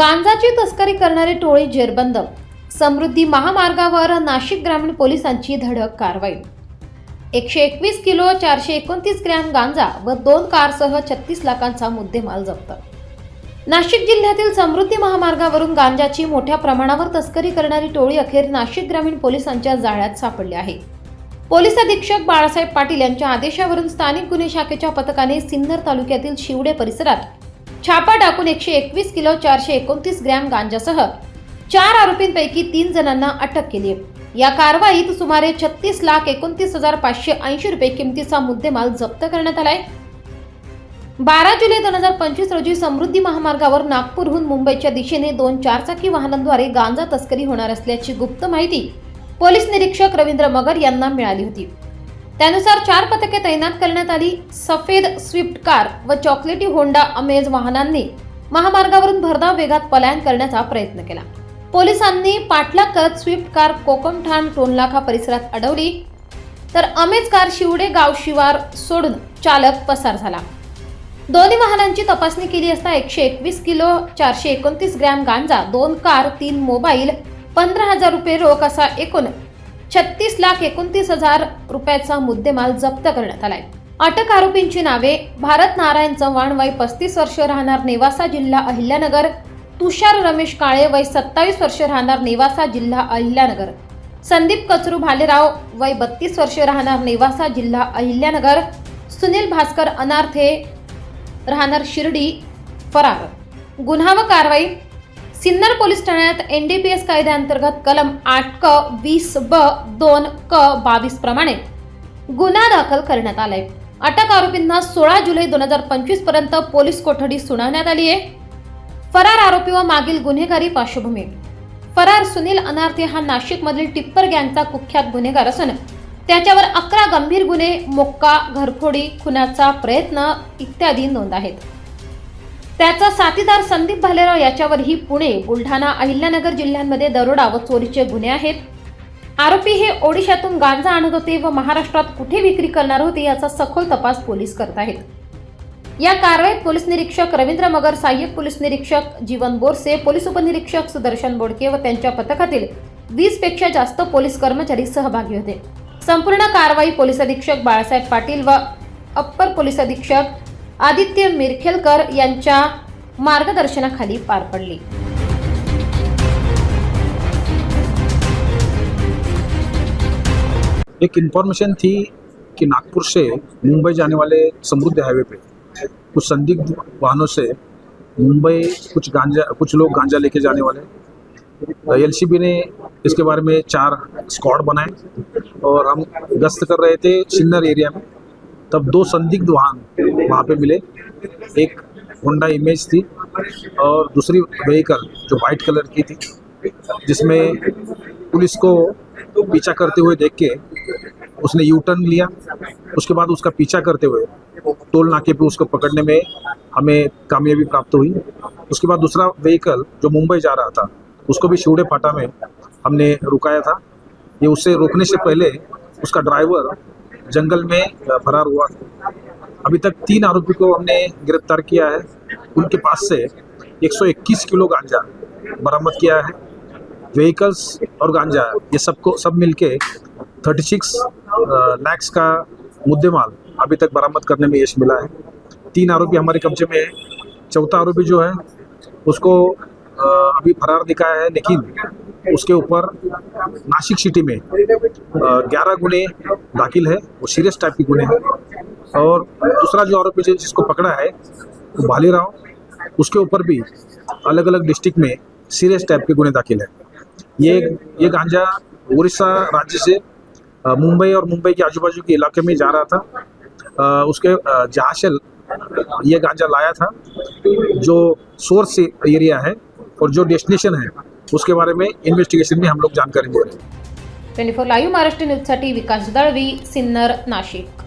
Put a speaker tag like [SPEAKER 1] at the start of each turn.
[SPEAKER 1] गांजाची तस्करी करणारी टोळी जेरबंद. समृद्धी महामार्गावर नाशिक ग्रामीण पोलिसांची धडक कारवाई. एकशे एकवीस किलो चारशे एकोणतीस ग्रॅम गांजा व दोन कारसह छत्तीस लाखांचा मुद्देमाल जप्त. नाशिक जिल्ह्यातील समृद्धी महामार्गावरून गांजाची मोठ्या प्रमाणावर तस्करी करणारी टोळी अखेर नाशिक ग्रामीण पोलिसांच्या जाळ्यात सापडली आहे. पोलीस अधीक्षक बाळासाहेब पाटील यांच्या आदेशावरून स्थानिक गुन्हे शाखेच्या पथकाने सिन्नर तालुक्यातील शिवडे परिसरात छापा टाकून एकशे एकवीस किलो चारशे एकोणतीस ग्रॅम गांजासह चार आरोपींपैकी तीन जणांना अटक केली या कारवाईत सुमारे छत्तीस लाख एकोणतीस हजार पाचशे ऐंशी रुपये किमतीचा मुद्देमाल जप्त करण्यात आलाय. बारा जुलै दोन हजार पंचवीस रोजी समृद्धी महामार्गावर नागपूरहून मुंबईच्या दिशेने दोन चारचाकी वाहनांद्वारे गांजा तस्करी होणार असल्याची गुप्त माहिती पोलीस निरीक्षक रवींद्र मगर यांना मिळाली होती. त्यानुसार चार पथके तैनात करण्यात आली. सफेद स्विफ्ट कार व चॉकलेटी होंडा अमेज वाहनांनी महामार्गावरून भरधाव वेगात पलायन करण्याचा प्रयत्न केला. पोलिसांनी पाठलाग करत स्विफ्ट कार कोकमठाण टोनलाखा परिसरात अडवली. तर अमेज कार शिवडे गाव शिवार सोडून चालक पसार झाला. दोन्ही वाहनांची तपासणी केली असता एकशे एकवीस किलो चारशे एकोणतीस ग्रॅम गांजा दोन कार तीन मोबाईल पंधरा हजार रुपये रोख असा एकूण छत्तीस लाख एकोणतीस हजार रुपयाचा मुद्देमाल जप्त करण्यात आलाय. अटक आरोपींची नावे भारत नारायण चव्हाण वय पस्तीस वर्ष राहणार नेवासा जिल्हा अहिल्यानगर तुषार रमेश काळे वय सत्तावीस वर्ष राहणार नेवासा जिल्हा अहिल्यानगर संदीप कचरू भालेराव वय बत्तीस वर्ष राहणार नेवासा जिल्हा अहिल्यानगर सुनील भास्कर अनार्थे राहणार शिर्डी फरार. गुन्हा व कारवाई सिन्नर पोलीस ठाण्यात एन डी पी एस कायद्याअंतर्गत कलम आठ क वीस ब दोन क बावीस प्रमाणे गुन्हा दाखल करण्यात आलाय. अटक आरोपींना सोळा जुलै दोन हजार पंचवीसपर्यंत पोलीस कोठडी सुनावण्यात आली आहे. फरार आरोपी व मागील गुन्हेगारी पार्श्वभूमी. फरार सुनील अनार्थे हा नाशिकमधील टिप्पर गँगचा कुख्यात गुन्हेगार असून त्याच्यावर अकरा गंभीर गुन्हे मोक्का घरफोडी खुनाचा प्रयत्न इत्यादी नोंद आहेत. त्याचा साथीदार संदीप भालेराव याच्यावरही पुणे बुलढाणा अहिल्यानगर जिल्ह्यांमध्ये दरोडा व चोरीचे गुन्हे आहेत. आरोपी हे ओडिशातून गांजा आणत होते व महाराष्ट्रात कुठे विक्री करणार होते याचा सखोल तपास पोलीस करत आहेत. या कारवाईत पोलीस निरीक्षक रवींद्र मगर सहाय्यक पोलीस निरीक्षक जीवन बोरसे पोलीस उपनिरीक्षक सुदर्शन बोडके व त्यांच्या पथकातील वीसपेक्षा जास्त पोलीस कर्मचारी सहभागी होते. संपूर्ण कारवाई पोलीस अधीक्षक बाळासाहेब पाटील व अप्पर पोलीस अधीक्षक आदित्य मिरखेलकर यांच्या मार्गदर्शनाखाली पार पडली.
[SPEAKER 2] एक इन्फॉर्मेशन थी कि नागपुर से मुंबई जाने वाले समृद्ध हाईवे पे कुछ संदिग्ध वाहनों से मुंबई कुछ गांजा कुछ लोग गांजा लेके जाने वाले। एलसीबी ने इसके बारे में चार स्क्वाड बनाए और हम गश्त कर रहे थे सिन्नर एरिया में। तब दो संदिग्ध वाहन वहाँ पे मिले। एक होंडा इमेज थी और दूसरी व्हीकल जो वाइट कलर की थी, जिसमें पुलिस को पीछा करते हुए देख के उसने यू टर्न लिया। उसके बाद उसका पीछा करते हुए टोल नाके पे उसको पकड़ने में हमें कामयाबी प्राप्त हुई। उसके बाद दूसरा व्हीकल जो मुंबई जा रहा था, उसको भी शिवड़े फाटा में हमने रुकाया था। ये उससे रोकने से पहले उसका ड्राइवर जंगल में फरार हुआ। था अभी तक तीन आरोपी को हमने गिरफ़्तार किया है। उनके पास से 121 किलो गांजा बरामद किया है। व्हीकल्स और गांजा, ये सबको, सब मिलके 36 लैक्स का मुद्देमाल अभी तक बरामद करने में यश मिला है। तीन आरोपी हमारे कब्जे में है। चौथा आरोपी जो है, उसको अभी फरार दिखाया है लेकिन उसके ऊपर नासिक सिटी में ग्यारह गुने दाखिल है वो सीरियस टाइप के गुने हैं। और दूसरा जो आरोपी जिसको पकड़ा है वो भालीराव उसके ऊपर भी अलग अलग डिस्ट्रिक्ट में सीरियस टाइप के गुने दाखिल है। ये ये गांजा उड़ीसा राज्य से मुंबई और मुंबई के आजू बाजू के इलाके में जा रहा था। अ, उसके अ, जहाशल ये गांजा लाया था जो सोर्स एरिया है और जो डेस्टिनेशन है उसके बारे में इन्वेस्टिगेशन में हम लोग जानकारी दे रहे हैं।
[SPEAKER 1] ट्वेंटी फोर लाईव्ह महाराष्ट्र न्यूजसाठी विकास दळवी सिन्नर नाशिक